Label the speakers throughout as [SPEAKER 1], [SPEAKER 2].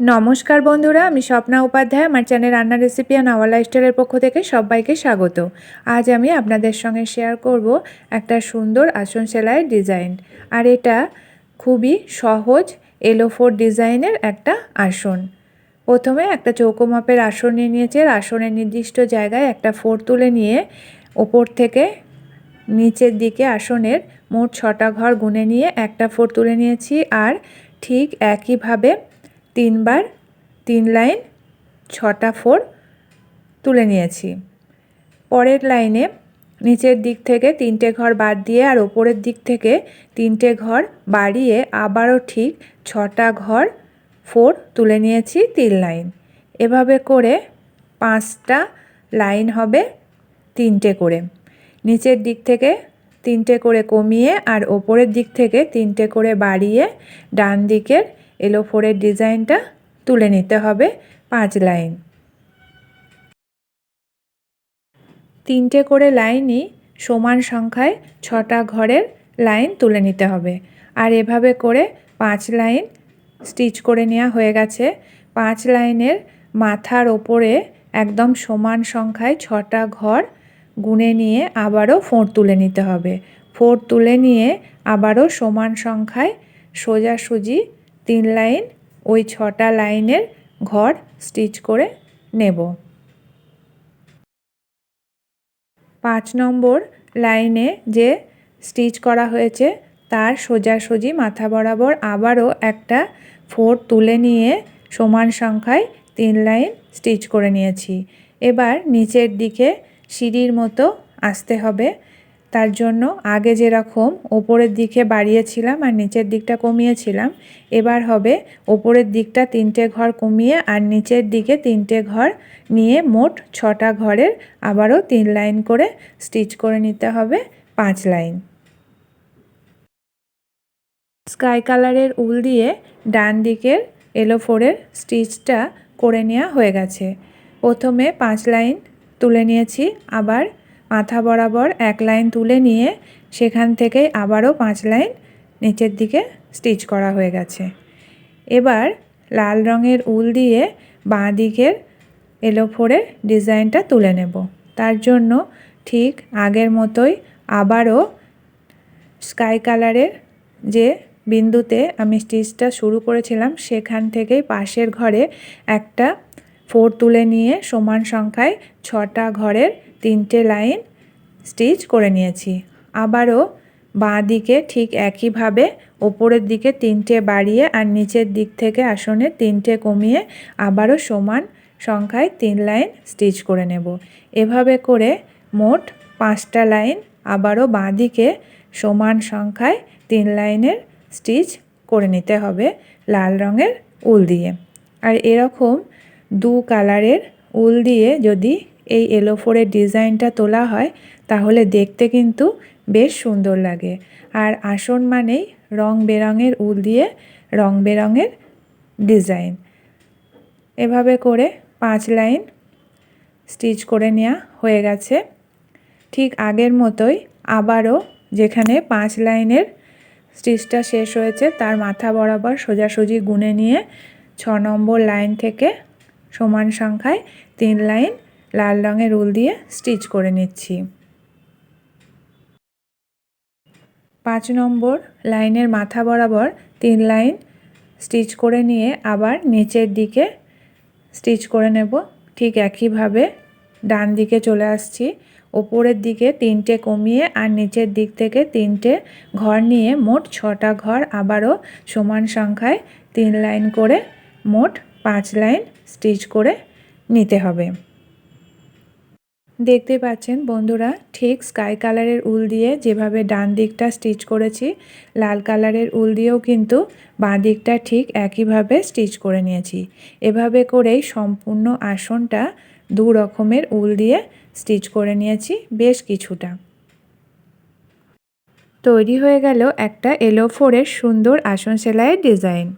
[SPEAKER 1] নমস্কার বন্ধুরা, আমি স্বপ্না উপাধ্যায়। আমার চ্যানেল রান্নার রেসিপি আর নাওয়া লাইফস্টাইলের পক্ষ থেকে সবাইকে স্বাগত। আজ আমি আপনাদের সঙ্গে শেয়ার করব একটা সুন্দর আসন সেলাইয়ের ডিজাইন। আর এটা খুবই সহজ এলোফোর ডিজাইনের একটা আসন। প্রথমে একটা চৌকো মাপের আসন নিয়ে নিয়েছে। আর আসনের নির্দিষ্ট জায়গায় একটা ফোর তুলে নিয়ে ওপর থেকে নিচের দিকে আসনের মোট ছটা ঘর গুনে নিয়ে একটা ফোর তুলে নিয়েছি। আর ঠিক একইভাবে তিনবার, তিন লাইন, ছটা ফোর তুলে নিয়েছি। পরের লাইনে নিচের দিক থেকে তিনটে ঘর বাদ দিয়ে আর ওপরের দিক থেকে তিনটে ঘর বাড়িয়ে আবারও ঠিক ছটা ঘর, ফোর তুলে নিয়েছি তিন লাইন। এভাবে করে পাঁচটা লাইন হবে তিনটে করে। নিচের দিক থেকে তিনটে করে কমিয়ে আর ওপরের দিক থেকে তিনটে করে বাড়িয়ে ডান দিকের এলো ফোরের ডিজাইনটা তুলে নিতে হবে পাঁচ লাইন। তিনটে করে লাইনই সমান সংখ্যায় ছটা ঘরের লাইন তুলে নিতে হবে। আর এভাবে করে পাঁচ লাইন স্টিচ করে নেওয়া হয়ে গেছে। পাঁচ লাইনের মাথার ওপরে একদম সমান সংখ্যায় ছটা ঘর গুনে নিয়ে আবারও ফোঁড় তুলে নিতে হবে। ফোঁড় তুলে নিয়ে আবারও সমান সংখ্যায় সোজাসুজি তিন লাইন, ওই ছটা লাইনের ঘর স্টিচ করে নেব। পাঁচ নম্বর লাইনে যে স্টিচ করা হয়েছে, তার সোজাসুজি মাথা বরাবর আবারও একটা ফোর তুলে নিয়ে সমান সংখ্যায় তিন লাইন স্টিচ করে নিয়েছি। এবার নিচের দিকে সিঁড়ির মতো আসতে হবে। তার জন্য আগে যেরকম ওপরের দিকে বাড়িয়েছিলাম আর নিচের দিকটা কমিয়েছিলাম, এবার হবে ওপরের দিকটা তিনটে ঘর কমিয়ে আর নিচের দিকে তিনটে ঘর নিয়ে মোট ছটা ঘরের আবারও তিন লাইন করে স্টিচ করে নিতে হবে পাঁচ লাইন। স্কাই কালারের উল দিয়ে ডান দিকের এলো ফোরের স্টিচটা করে নেওয়া হয়ে গেছে। প্রথমে পাঁচ লাইন তুলে নিয়েছি, আবার মাথা বরাবর এক লাইন তুলে নিয়ে সেখান থেকে আবারও পাঁচ লাইন নিচের দিকে স্টিচ করা হয়ে গেছে। এবার লাল রঙের উল দিয়ে বাঁ দিকের এলোফোরের ডিজাইনটা তুলে নেব। তার জন্য ঠিক আগের মতোই আবারও স্কাই কালারের যে বিন্দুতে আমি স্টিচটা শুরু করেছিলাম, সেখান থেকেই পাশের ঘরে একটা ফোর তুলে নিয়ে সমান সংখ্যায় ছটা ঘরের তিনটে লাইন স্টিচ করে নিয়েছি। আবারও বাঁ দিকে ঠিক একইভাবে ওপরের দিকে তিনটে বাড়িয়ে আর নিচের দিক থেকে আসনে তিনটে কমিয়ে আবারও সমান সংখ্যায় তিন লাইন স্টিচ করে নেব। এভাবে করে মোট পাঁচটা লাইন আবারও বাঁ দিকে সমান সংখ্যায় তিন লাইনের স্টিচ করে নিতে হবে লাল রঙের উল দিয়ে। আর এরকম দু কালারের উল দিয়ে যদি এই এলোফোরের ডিজাইনটা তোলা হয়, তাহলে দেখতে কিন্তু বেশ সুন্দর লাগে। আর আসন মানেই রং বেরঙের উল দিয়ে রং বেরঙের ডিজাইন। এভাবে করে পাঁচ লাইন স্টিচ করে নেওয়া হয়ে গেছে। ঠিক আগের মতোই আবারও যেখানে পাঁচ লাইনের স্টিচটা শেষ হয়েছে, তার মাথা বরাবর সোজাসুজি গুনে নিয়ে ছ নম্বর লাইন থেকে সমান সংখ্যায় তিন লাইন লাল রঙের উল দিয়ে স্টিচ করে নিচ্ছি। পাঁচ নম্বর লাইনের মাথা বরাবর তিন লাইন স্টিচ করে নিয়ে আবার নিচের দিকে স্টিচ করে নেব। ঠিক একইভাবে ডান দিকে চলে আসছি। ওপরের দিকে তিনটে কমিয়ে আর নিচের দিক থেকে তিনটে ঘর নিয়ে মোট ছটা ঘর আবারও সমান সংখ্যায় তিন লাইন করে মোট পাঁচ লাইন স্টিচ করে নিতে হবে। দেখতে পাচ্ছেন বন্ধুরা, ঠিক স্কাই কালারের উল দিয়ে যেভাবে ডান দিকটা স্টিচ করেছি, লাল কালারের উল দিয়েও কিন্তু বাঁ দিকটা ঠিক একইভাবে স্টিচ করে নিয়েছি। এভাবে করেই সম্পূর্ণ আসনটা দু রকমের উল দিয়ে স্টিচ করে নিয়েছি বেশ কিছুটা। তৈরি হয়ে গেল একটা এলো ফোরের সুন্দর আসন সেলাইয়ের ডিজাইন।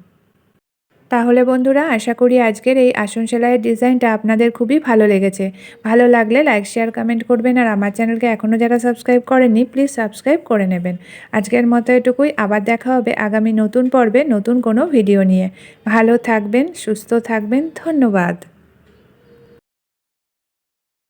[SPEAKER 1] তাহলে বন্ধুরা, আশা করি আজকের এই আসন সেলাইয়ের ডিজাইনটা আপনাদের খুবই ভালো লেগেছে। ভালো লাগলে লাইক শেয়ার কমেন্ট করবেন আর আমার চ্যানেলকে এখনও যারা সাবস্ক্রাইব করেননি প্লিজ সাবস্ক্রাইব করে নেবেন। আজকের মতো এটুকুই, আবার দেখা হবে আগামী নতুন পর্বে নতুন কোনো ভিডিও নিয়ে। ভালো থাকবেন, সুস্থ থাকবেন, ধন্যবাদ।